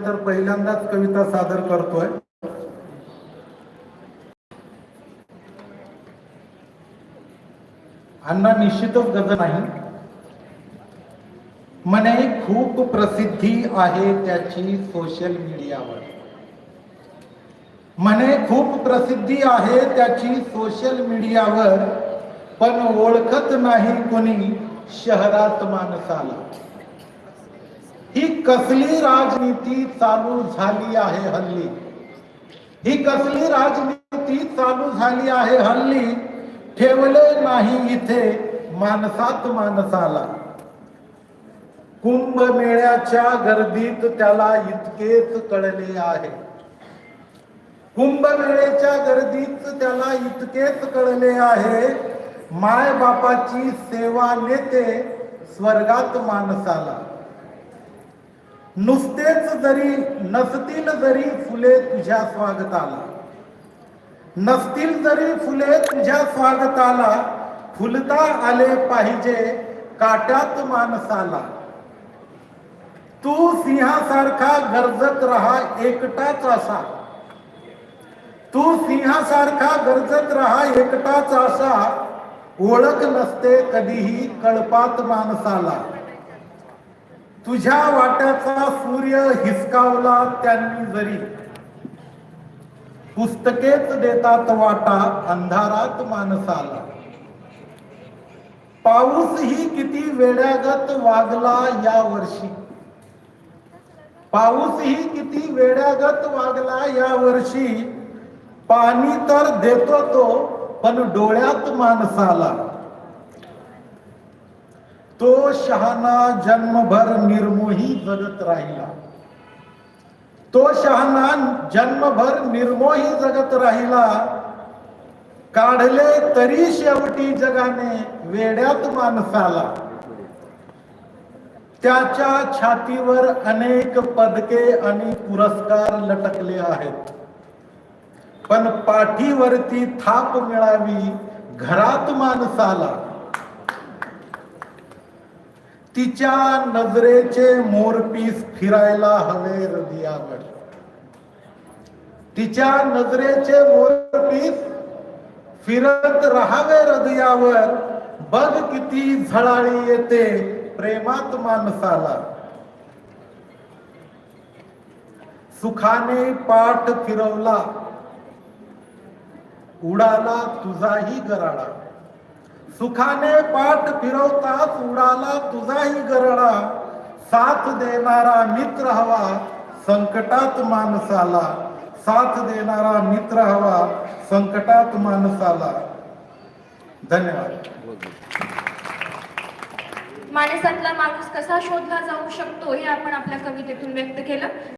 तर पहिल्यांदाच कविता सादर करतोय. अण्णा निश्चितच गज नाही. म्हणे खूप प्रसिद्धी आहे त्याची सोशल मीडियावर म्हणे खूप प्रसिद्धी आहे त्याची सोशल मीडियावर पण ओळखत नाही कोणी शहरात माणसाला. ही कसली राजनीती चालू झाली आहे हल्ली? ही कसली राजनीती चालू झाली आहे हल्ली? ठेवले नाही इथे माणसात माणसाला. कुंभमेळ्याच्या गर्दीत त्याला इतकेच कळले आहे. कुंभमेळ्याच्या गर्दीत त्याला इतकेच कळले आहे माय बापाची सेवा नेते स्वर्गात माणसाला. नुसतेच जरी नसतील जरी फुले तुझ्या स्वागताला. नसतील जरी फुले तुझ्या स्वागताला फुलता आले पाहिजे काट्यात माणसाला. तू सिंहासारखा गरजत राहा एकटाच असा. तू सिंहासारखा गरजत राहा एकटाच असा. ओळख नसते कधीही कळपात माणसाला. तुझ्या वाट्याचा सूर्य हिसकावला त्यांनी जरी. पुस्तकेच देतात वाटा अंधारात माणसाला. पाऊस ही किती वेड्यागत वागला या वर्षी. पाऊस ही किती वेड्यागत वागला या वर्षी. पाणी तर देतो तो पण डोळ्यात माणसाला. तो शहाणा जन्मभर निर्मोही जगत राहिला. तो शहाणा जन्मभर निर्मोही जगत राहिला. काढले तरी शेवटी जगाने वेड्यात माणसाला. त्याच्या छातीवर अनेक पदके आणि पुरस्कार लटकले आहेत. पण पाठीवरती थाप मिळावी घरात माणसाला. तिच्या नजरेचे मोरपीस फिरायला हवे हृदयावर. तिच्या नजरेचे मोरपीस फिरत राहावे हृदयावर. बघ किती झळाळी येते प्रेमात माणसाला. सुखाने पाठ फिरवला. उडाला तुझाही गराडा. सुखाने पाठ फिरवताच उडाला तुझाही गरडा. साथ देणारा मित्र हवा संकटात माणसाला. साथ देणारा मित्र हवा संकटात माणसाला. धन्यवाद. माणसातला माणूस कसा शोधला जाऊ शकतो हे आपण आपल्या कवितेतून व्यक्त केलं.